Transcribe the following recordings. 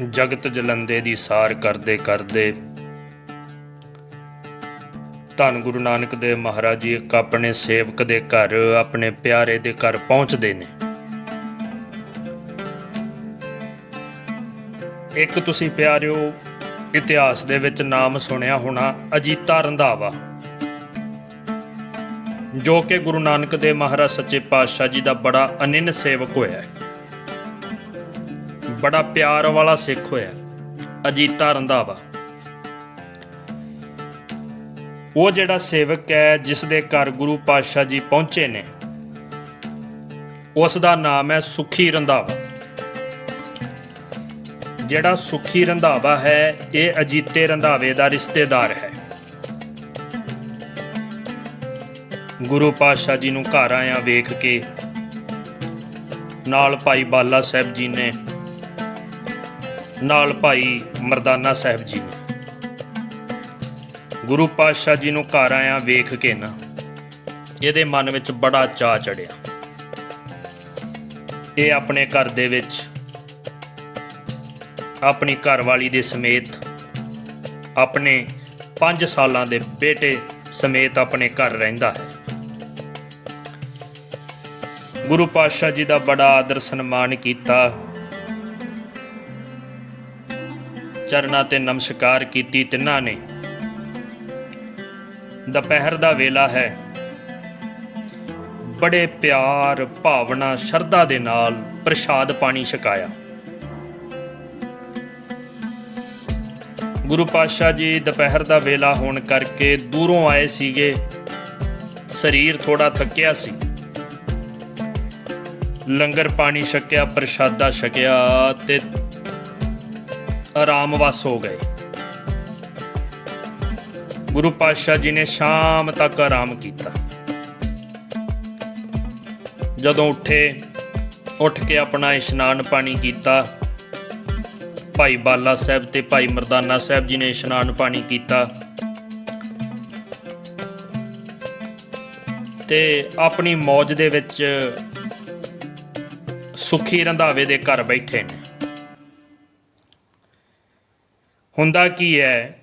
ਜਗਤ ਜਲੰਦੇ ਦੀ ਸਾਰ ਕਰਦੇ ਕਰਦੇ ਧੰਨ ਗੁਰੂ ਨਾਨਕ ਦੇਵ ਮਹਾਰਾਜ ਜੀ ਇੱਕ ਆਪਣੇ ਸੇਵਕ ਦੇ ਘਰ, ਆਪਣੇ ਪਿਆਰੇ ਦੇ ਘਰ ਪਹੁੰਚਦੇ ਨੇ। ਇੱਕ ਤੁਸੀਂ ਪਿਆਰਿਓ, ਇਤਿਹਾਸ ਦੇ ਵਿੱਚ ਨਾਮ ਸੁਣਿਆ ਹੋਣਾ ਅਜੀਤਾ ਰੰਧਾਵਾ, ਜੋ ਕਿ ਗੁਰੂ ਨਾਨਕ ਦੇਵ ਮਹਾਰਾਜ ਸੱਚੇ ਪਾਤਸ਼ਾਹ ਜੀ ਦਾ ਬੜਾ ਅਨਿੰਨ ਸੇਵਕ ਹੋਇਆ ਹੈ। ਬੜਾ ਪਿਆਰ ਵਾਲਾ ਸਿੱਖ ਹੋਇਆ। ਅਜੀਤਾ ਰੰਧਾਵਾ। ਉਹ ਜਿਹੜਾ ਸੇਵਕ ਹੈ ਜਿਸ ਦੇ ਘਰ ਗੁਰੂ ਪਾਤਸ਼ਾਹ ਜੀ ਪਹੁੰਚੇ ਨੇ ਉਸ ਦਾ ਨਾਮ ਹੈ ਸੁਖੀ ਰੰਧਾਵਾ। ਜਿਹੜਾ ਸੁਖੀ ਰੰਧਾਵਾ ਹੈ, ਇਹ ਅਜੀਤੇ ਰੰਧਾਵੇ ਦਾ ਰਿਸ਼ਤੇਦਾਰ ਹੈ। ਗੁਰੂ ਪਾਤਸ਼ਾਹ ਜੀ ਨੂੰ ਘਰ ਆਇਆ ਵੇਖ ਕੇ ਨਾਲ ਭਾਈ ਬਾਲਾ ਸਾਹਿਬ ਜੀ ਨੇ ਨਾਲ ਭਾਈ ਮਰਦਾਨਾ ਸਾਹਿਬ ਜੀ ਨੇ। ਗੁਰੂ ਪਾਤਸ਼ਾਹ ਜੀ ਨੂੰ ਘਰ ਆਇਆ ਵੇਖ ਕੇ ਨਾ ਇਹਦੇ ਮਨ ਵਿੱਚ ਬੜਾ ਚਾਅ ਚੜਿਆ। ਇਹ ਆਪਣੇ ਘਰ ਦੇ ਵਿੱਚ, ਆਪਣੀ ਘਰਵਾਲੀ ਦੇ ਸਮੇਤ, ਆਪਣੇ 5 ਸਾਲਾਂ ਦੇ ਬੇਟੇ ਸਮੇਤ ਆਪਣੇ ਘਰ ਰਹਿੰਦਾ ਹੈ। ਗੁਰੂ ਪਾਤਸ਼ਾਹ ਜੀ ਦਾ ਬੜਾ ਆਦਰ ਸਨਮਾਨ ਕੀਤਾ। ਚਰਨਾਂ ਤੇ ਨਮਸਕਾਰ ਕੀਤੀ ਤਿੰਨਾਂ ਨੇ। ਦੁਪਹਿਰ ਦਾ ਵੇਲਾ ਹੈ। ਬੜੇ ਪਿਆਰ, ਭਾਵਨਾ, ਸ਼ਰਧਾ ਦੇ ਨਾਲ ਪ੍ਰਸ਼ਾਦ ਪਾਣੀ ਛਕਾਇਆ। ਗੁਰੂ ਪਾਤਸ਼ਾਹ ਜੀ, ਦੁਪਹਿਰ ਦਾ ਵੇਲਾ ਹੋਣ ਕਰਕੇ ਦੂਰੋਂ ਆਏ ਸੀਗੇ। ਸਰੀਰ ਥੋੜਾ ਥੱਕਿਆ ਸੀ। ਲੰਗਰ ਪਾਣੀ ਛਕਿਆ, ਪ੍ਰਸ਼ਾਦਾ ਛਕਿਆ ਤੇ ਆਰਾਮ ਵਸ ਹੋ ਗਏ। ਗੁਰੂ ਪਾਤਸ਼ਾਹ ਜੀ ਨੇ ਸ਼ਾਮ ਤੱਕ ਆਰਾਮ ਕੀਤਾ। ਜਦੋਂ ਉੱਠੇ, ਉੱਠ ਕੇ ਆਪਣਾ ਇਸ਼ਨਾਨ ਪਾਣੀ ਕੀਤਾ, ਭਾਈ ਬਾਲਾ ਸਾਹਿਬ ਤੇ ਭਾਈ ਮਰਦਾਨਾ ਸਾਹਿਬ ਜੀ ਨੇ ਇਸ਼ਨਾਨ ਪਾਣੀ ਕੀਤਾ। ਤੇ ਆਪਣੀ ਮੌਜ ਦੇ ਵਿੱਚ ਸੁਖੀ ਰੰਧਾਵੇ ਦੇ ਘਰ ਬੈਠੇ ਨੇ। ਹੁੰਦਾ ਕੀ ਹੈ?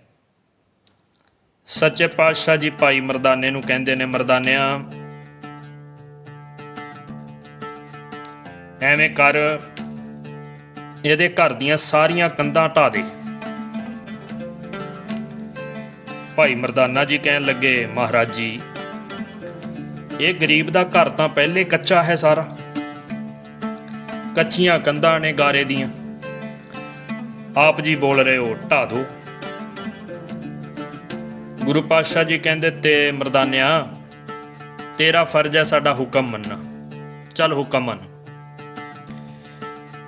ਸੱਚੇ ਪਾਤਸ਼ਾਹ ਜੀ ਭਾਈ ਮਰਦਾਨੇ ਨੂੰ ਕਹਿੰਦੇ ਨੇ ਮਰਦਾਨਿਆਂ, ਐਵੇਂ ਕਰ, ਇਹਦੇ ਘਰ ਦੀਆਂ ਸਾਰੀਆਂ ਕੰਧਾਂ ਢਾ ਦੇ। ਭਾਈ ਮਰਦਾਨਾ ਜੀ ਕਹਿਣ ਲੱਗੇ, ਮਹਾਰਾਜ ਜੀ, ਇਹ ਗਰੀਬ ਦਾ ਘਰ ਤਾਂ ਪਹਿਲੇ ਕੱਚਾ ਹੈ ਸਾਰਾ। ਕੱਚੀਆਂ ਕੰਧਾਂ ਨੇ ਗਾਰੇ ਦੀਆਂ। ਆਪ ਜੀ ਬੋਲ ਰਹੇ ਹੋ ਢਾ ਦੋ ਗੁਰੂ ਪਾਤਸ਼ਾਹ ਜੀ ਕਹਿੰਦੇ ਤੇ ਮਰਦਾਨਿਆ, ਤੇਰਾ ਫਰਜ਼ ਹੈ ਸਾਡਾ ਹੁਕਮ ਮੰਨਣਾ। ਚੱਲ ਹੁਕਮ ਮੰਨ।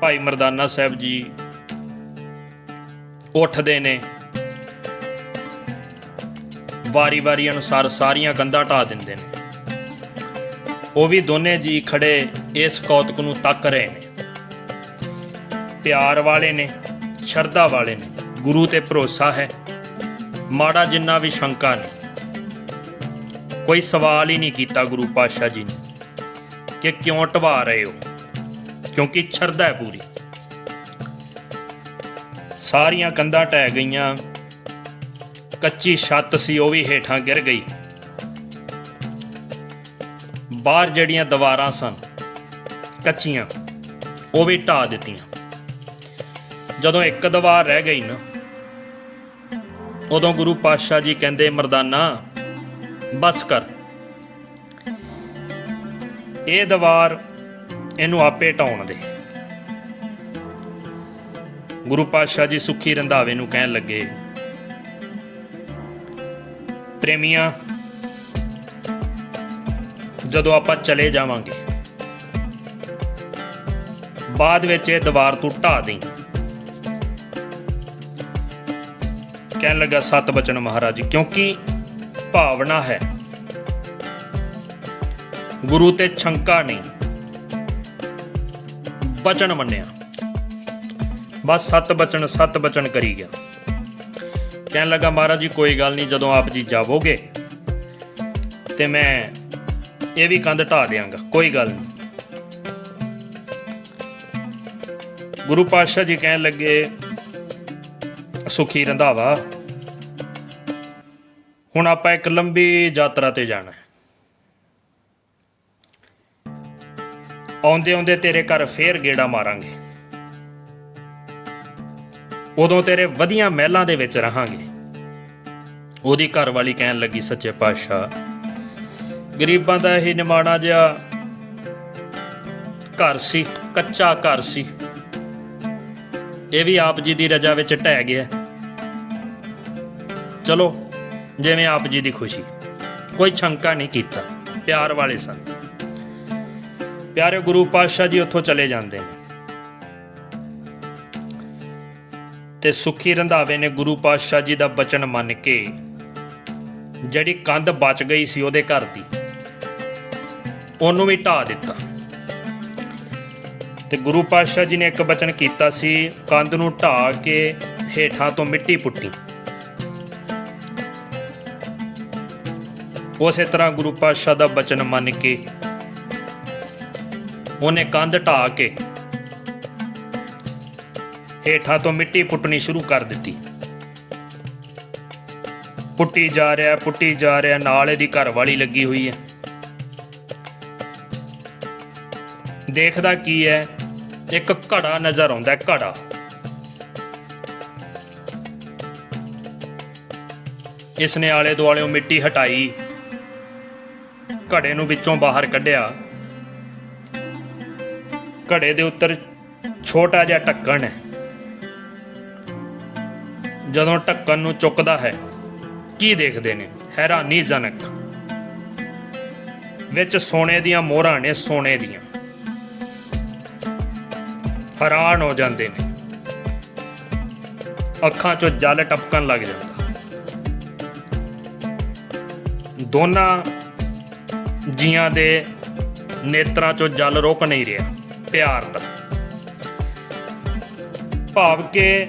ਭਾਈ ਮਰਦਾਨਾ ਸਾਹਿਬ ਜੀ ਉੱਠਦੇ ਨੇ। ਵਾਰੀ-ਵਾਰੀ ਅਨੁਸਾਰ ਸਾਰੀਆਂ ਕੰਧਾਂ ਢਾ ਦਿੰਦੇ ਨੇ। ਉਹ ਵੀ ਦੋਨੇ ਜੀ ਖੜੇ ਇਸ ਕੌਤਕ ਨੂੰ ਤੱਕ ਰਹੇ ਨੇ। ਪਿਆਰ ਵਾਲੇ ਨੇ। ਸ਼ਰਧਾ ਵਾਲੇ ਨੇ, ਗੁਰੂ ਤੇ ਭਰੋਸਾ ਹੈ। ਮਾੜਾ ਜਿੰਨਾ ਵੀ ਸ਼ੰਕਾ ਨਹੀਂ ਕੋਈ ਸਵਾਲ ਹੀ ਨਹੀਂ ਕੀਤਾ ਗੁਰੂ ਪਾਤਸ਼ਾਹ ਜੀ ਨੇ ਕਿ ਕਿਉਂ ਢਵਾ ਰਹੇ ਹੋ? ਕਿਉਂਕਿ ਸ਼ਰਧਾ ਹੈ ਪੂਰੀ। ਸਾਰੀਆਂ ਕੰਧਾਂ ਟਹਿ ਗਈਆਂ। ਕੱਚੀ ਛੱਤ ਸੀ, ਉਹ ਵੀ ਹੇਠਾਂ ਗਿਰ ਗਈ। ਬਾਹਰ ਜਿਹੜੀਆਂ ਦੀਵਾਰਾਂ ਸਨ, ਕੱਚੀਆਂ, ਉਹ ਵੀ ਢਾ ਦਿੱਤੀਆਂ। ਜਦੋਂ ਇੱਕ ਦੀਵਾਰ ਰਹਿ ਗਈ ਨਾ, ਉਦੋਂ ਗੁਰੂ ਪਾਤਸ਼ਾਹ ਜੀ ਕਹਿੰਦੇ, ਮਰਦਾਨਾ, ਬਸ ਕਰ। ਇਹ ਦੀਵਾਰ ਇਹਨੂੰ ਆਪੇ ਢਾਉਣ ਦੇ। ਗੁਰੂ ਪਾਤਸ਼ਾਹ ਜੀ ਸੁਖੀ ਰੰਧਾਵੇ ਨੂੰ ਕਹਿਣ ਲੱਗੇ, ਪ੍ਰੇਮੀਆਂ, ਜਦੋਂ ਆਪਾਂ ਚਲੇ ਜਾਵਾਂਗੇ, ਬਾਅਦ ਵਿੱਚ ਇਹ ਦੀਵਾਰ ਤੂੰ ਢਾ ਦੇਈਂ। ਕਹਿਣ ਲੱਗਾ, ਸਤ ਬਚਨ ਮਹਾਰਾਜ, ਕਿਉਂਕਿ ਭਾਵਨਾ ਹੈ। ਗੁਰੂ ਤੇ ਛੰਕਾ ਨਹੀਂ, ਬਚਨ ਮੰਨਿਆ। ਬਸ ਸਤ ਬਚਨ ਸਤ ਬਚਨ ਕਰੀ ਗਿਆ। ਕਹਿਣ ਲੱਗਾ, ਮਹਾਰਾਜ ਜੀ, ਕੋਈ ਗੱਲ ਨਹੀਂ, ਜਦੋਂ ਆਪ ਜੀ ਜਾਵੋਗੇ, ਤੇ ਮੈਂ ਇਹ ਵੀ ਕੰਧ ਢਾ ਦਿਆਂਗਾ, ਕੋਈ ਗੱਲ ਨਹੀਂ। ਗੁਰੂ ਪਾਤਸ਼ਾਹ ਜੀ ਕਹਿਣ ਲੱਗੇ ਸੁਖੀ ਰੰਧਾਵਾ। ਹੁਣ ਆਪਾਂ ਇੱਕ ਲੰਬੀ ਯਾਤਰਾ ਤੇ ਜਾਣਾ ਹੈ। ਆਉਂਦੇ ਆਉਂਦੇ ਤੇਰੇ ਘਰ ਫੇਰ ਗੇੜਾ ਮਾਰਾਂਗੇ। ਉਦੋਂ ਤੇਰੇ ਵਧੀਆ ਮਹਿਲਾਂ ਦੇ ਵਿੱਚ ਰਹਾਂਗੇ। ਉਹਦੀ ਘਰ ਵਾਲੀ ਕਹਿਣ ਲੱਗੀ, ਸੱਚੇ ਪਾਤਸ਼ਾਹ, ਗਰੀਬਾਂ ਦਾ ਇਹ ਨਿਮਾਣਾ ਜਿਹਾ ਘਰ ਸੀ, ਕੱਚਾ ਘਰ ਸੀ। ਇਹ ਵੀ ਆਪ ਜੀ ਦੀ ਰਜਾ ਵਿੱਚ ਢਹਿ ਗਿਆ। ਚਲੋ, ਜਿਵੇਂ ਆਪ ਜੀ ਦੀ ਖੁਸ਼ੀ। ਕੋਈ ਸ਼ੰਕਾ ਨਹੀਂ ਕੀਤਾ, ਪਿਆਰ ਵਾਲੇ ਸਨ। ਪਿਆਰੇ ਗੁਰੂ ਪਾਤਸ਼ਾਹ ਜੀ ਉੱਥੋਂ ਚਲੇ ਜਾਂਦੇ ਨੇ। ਤੇ ਸੁਖੀ ਰੰਧਾਵੇ ਨੇ ਗੁਰੂ ਪਾਤਸ਼ਾਹ ਜੀ ਦਾ ਬਚਨ ਮੰਨ ਕੇ, ਜਿਹੜੀ ਕੰਧ ਬਚ ਗਈ ਸੀ ਉਹਦੇ ਘਰ ਦੀ, ਉਹਨੂੰ ਵੀ ਢਾ ਦਿੱਤਾ। ਤੇ ਗੁਰੂ ਪਾਤਸ਼ਾਹ ਜੀ ਨੇ ਇੱਕ ਬਚਨ ਕੀਤਾ ਸੀ, ਕੰਧ ਨੂੰ ਢਾ ਕੇ ਹੇਠਾਂ ਤੋਂ ਮਿੱਟੀ ਪੁੱਟੀ। ਉਸੇ ਤਰ੍ਹਾਂ ਗੁਰੂ ਪਾਤਸ਼ਾਹ ਦਾ ਬਚਨ ਮੰਨ ਕੇ ਉਹਨੇ ਕੰਧ ਢਾ ਕੇ ਹੇਠਾਂ ਤੋਂ ਮਿੱਟੀ ਪੁੱਟਣੀ ਸ਼ੁਰੂ ਕਰ ਦਿੱਤੀ। ਪੁੱਟੀ ਜਾ ਰਿਹਾ, ਪੁੱਟੀ ਜਾ ਰਿਹਾ, ਨਾਲ ਇਹਦੀ ਘਰ ਵਾਲੀ ਲੱਗੀ ਹੋਈ ਹੈ। ਦੇਖਦਾ ਕੀ ਹੈ ਇੱਕ ਘੜਾ ਨਜ਼ਰ ਆਉਂਦਾ ਹੈ, ਘੜਾ। ਇਸ ਨੇ ਆਲੇ ਦੁਆਲਿਓਂ ਮਿੱਟੀ ਹਟਾਈ। ਘੜੇ ਨੂੰ ਵਿੱਚੋਂ ਬਾਹਰ ਕੱਢਿਆ। ਘੜੇ ਦੇ ਉੱਤਰ ਛੋਟਾ ਜਿਹਾ ਢੱਕਣ ਹੈ। ਜਦੋਂ ਢੱਕਣ ਨੂੰ ਚੁੱਕਦਾ ਹੈ, ਕੀ ਦੇਖਦੇ ਨੇ? ਹੈਰਾਨੀਜਨਕ। ਵਿੱਚ ਸੋਨੇ ਦੀਆਂ ਮੋਹਰਾਂ ਨੇ ਸੋਨੇ ਦੀਆਂ। ਹੈਰਾਨ ਹੋ ਜਾਂਦੇ ਨੇ। ਅੱਖਾਂ 'ਚੋਂ ਜਲ ਟਪਕਣ ਲੱਗ ਜਾਂਦਾ। ਦੋਨਾਂ ਜੀਆਂ ਦੇ ਨੇਤਰਾਂ 'ਚੋਂ ਜਲ ਰੁਕ ਨਹੀਂ ਰਿਹਾ, ਪਿਆਰ ਦਾ। ਭਾਵ ਕਿ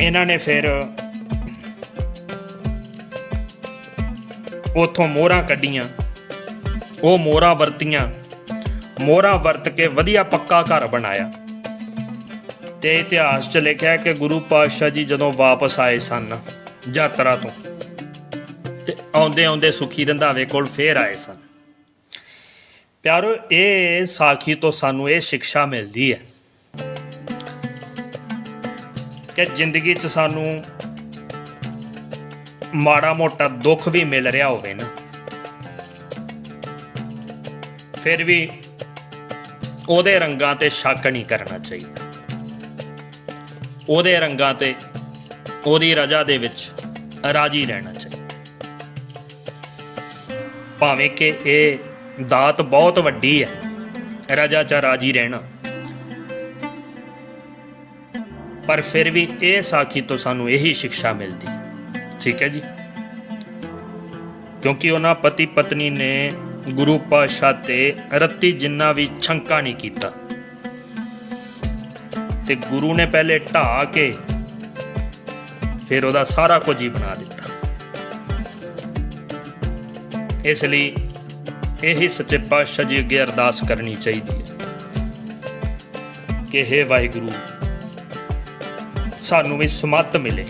ਇਹਨਾਂ ਨੇ ਫਿਰ ਉਥੋਂ ਮੋਹਰਾਂ ਕੱਢੀਆਂ, ਉਹ ਮੋਹਰਾਂ ਵਰਤੀਆਂ। ਮੋਹਰਾ ਵਰਤ ਕੇ ਵਧੀਆ ਪੱਕਾ ਘਰ ਬਣਾਇਆ। ਤੇ ਇਤਿਹਾਸ 'ਚ ਲਿਖਿਆ ਕਿ ਗੁਰੂ ਪਾਤਸ਼ਾਹ ਜੀ ਜਦੋਂ ਵਾਪਸ ਆਏ ਸਨ ਯਾਤਰਾ ਤੋਂ, ਤੇ ਆਉਂਦੇ ਆਉਂਦੇ ਸੁਖੀ ਰੰਧਾਵੇ ਕੋਲ ਫੇਰ ਆਏ ਸਨ। ਪਿਆਰੋ, ਇਹ ਸਾਖੀ ਤੋਂ ਸਾਨੂੰ ਇਹ ਸਿੱਖਿਆ ਮਿਲਦੀ ਹੈ ਕਿ ਜ਼ਿੰਦਗੀ 'ਚ ਸਾਨੂੰ ਮਾੜਾ ਮੋਟਾ ਦੁੱਖ ਵੀ ਮਿਲ ਰਿਹਾ ਹੋਵੇ ਨਾ। ਫਿਰ ਵੀ ਉਹਦੇ ਰੰਗਾਂ ਤੇ ਸ਼ੱਕ ਨਹੀਂ ਕਰਨਾ ਚਾਹੀਦਾ। ਉਹਦੇ ਰੰਗਾਂ ਤੇ ਉਹਦੀ ਰਜਾ ਦੇ ਵਿੱਚ ਰਾਜੀ ਰਹਿਣਾ ਚਾਹੀਦਾ। ਭਾਵੇਂ ਕਿ ਇਹ ਦਾਤ ਬਹੁਤ ਵੱਡੀ ਹੈ, ਰਜਾ ਚ ਰਾਜੀ ਰਹਿਣਾ। ਪਰ ਫਿਰ ਵੀ ਇਹ ਸਾਖੀ ਤੋਂ ਸਾਨੂੰ ਇਹੀ ਸਿੱਖਿਆ ਮਿਲਦੀ। ਠੀਕ ਹੈ ਜੀ? ਕਿਉਂਕਿ ਉਹਨਾਂ ਪਤੀ ਪਤਨੀ ਨੇ ਗੁਰੂ ਪਾਤਸ਼ਾਹ ਤੇ ਰੱਤੀ ਜਿੰਨਾ ਵੀ ਛੰਕਾ ਨਹੀਂ ਕੀਤਾ। ਤੇ ਗੁਰੂ ਨੇ ਪਹਿਲੇ ਢਾ ਕੇ ਫਿਰ ਉਹਦਾ ਸਾਰਾ ਕੁਝ ਹੀ ਬਣਾ ਦਿੱਤਾ। ਇਸ ਲਈ ਇਹੀ ਸੱਚੇ ਪਾਤਸ਼ਾਹ ਜੀ ਅੱਗੇ ਅਰਦਾਸ ਕਰਨੀ ਚਾਹੀਦੀ ਹੈ ਕਿ हे ਵਾਹਿਗੁਰੂ, ਸਾਨੂੰ ਵੀ ਸਮੱਤ ਮਿਲੇ,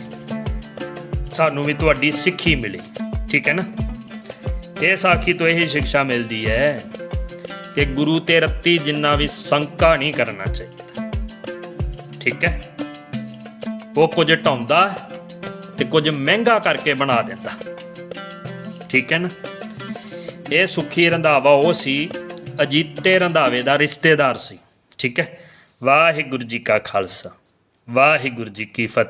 ਸਾਨੂੰ ਵੀ ਤੁਹਾਡੀ ਸਿੱਖੀ ਮਿਲੇ, ਠੀਕ ਹੈ ਨਾ? ਇਹ ਸਾਖੀ ਤੋਂ ਇਹੀ ਸਿੱਖਿਆ ਮਿਲਦੀ ਹੈ ਕਿ ਗੁਰੂ ਤੇ ਰੱਤੀ ਜਿੰਨਾ ਵੀ ਸੰਕਾ ਨਹੀਂ ਕਰਨਾ ਚਾਹੀਦਾ। ਠੀਕ ਹੈ? ਉਹ ਕੁਝ ਢਾਉਂਦਾ ਤੇ ਕੁਝ ਮਹਿੰਗਾ ਕਰਕੇ ਬਣਾ ਦਿੰਦਾ। ਠੀਕ ਹੈ ਨਾ? ਇਹ ਸੁਖੀ ਰੰਧਾਵਾ ਉਹ ਸੀ, ਅਜੀਤੇ ਰੰਧਾਵੇ ਦਾ ਰਿਸ਼ਤੇਦਾਰ ਸੀ। ਠੀਕ ਹੈ? ਵਾਹਿਗੁਰੂ ਜੀ ਕਾ ਖਾਲਸਾ, ਵਾਹਿਗੁਰੂ ਜੀ ਕੀ ਫਤਿਹ।